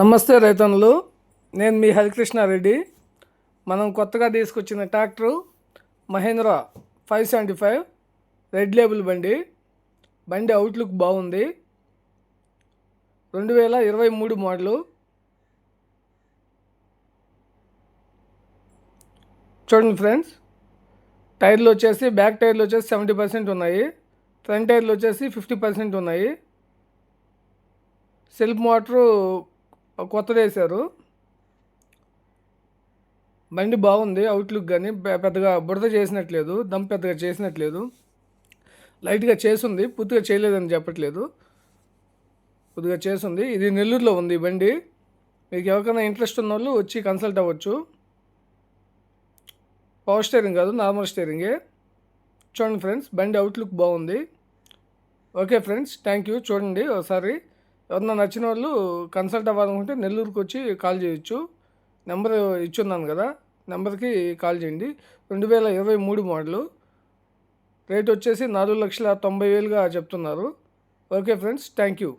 నమస్తే రైతన్నులు నేను మీ హరికృష్ణారెడ్డి. మనం కొత్తగా తీసుకొచ్చిన tractor Mahindra five seventy five red label బండి. బండి అవుట్లుక్ బాగుంది. రెండు వేల ఇరవై మూడు మోడలు. చూడండి ఫ్రెండ్స్ టైర్లు వచ్చేసి బ్యాక్ టైర్లు వచ్చేసి సెవెంటీ పర్సెంట్ ఉన్నాయి. ఫ్రంట్ టైర్లు వచ్చేసి ఫిఫ్టీ పర్సెంట్ ఉన్నాయి. సెల్ఫ్ మోటరు కొత్తది వేశారు. బండి బాగుంది అవుట్లుక్ కానీ పెద్దగా బురద చేసినట్లేదు దమ్ పెద్దగా చేసినట్లేదు. లైట్గా చేసింది పూర్తిగా చేయలేదని చెప్పట్లేదు. కొద్దిగా చేసింది ఇది నెల్లూరులో ఉంది బండి. మీకు ఎవరికైనా ఇంట్రెస్ట్ ఉన్న వాళ్ళు వచ్చి కన్సల్ట్ అవ్వచ్చు. పవర్ స్టీరింగ్ కాదు నార్మల్ స్టీరింగే చూడండి ఫ్రెండ్స్ బండి అవుట్లుక్ బాగుంది. ఓకే ఫ్రెండ్స్ థ్యాంక్ యూ చూడండి ఒకసారి. ఎవరన్నా నచ్చిన వాళ్ళు కన్సల్ట్ అవ్వాలనుకుంటే నెల్లూరుకి వచ్చి కాల్ చేయొచ్చు. నెంబర్ ఇచ్చున్నాను కదా నెంబర్కి కాల్ చేయండి. రెండు వేల ఇరవై మూడు మోడలు. రేట్ వచ్చేసి నాలుగు లక్షల తొంభై వేలుగా చెప్తున్నారు. Okay friends thank you.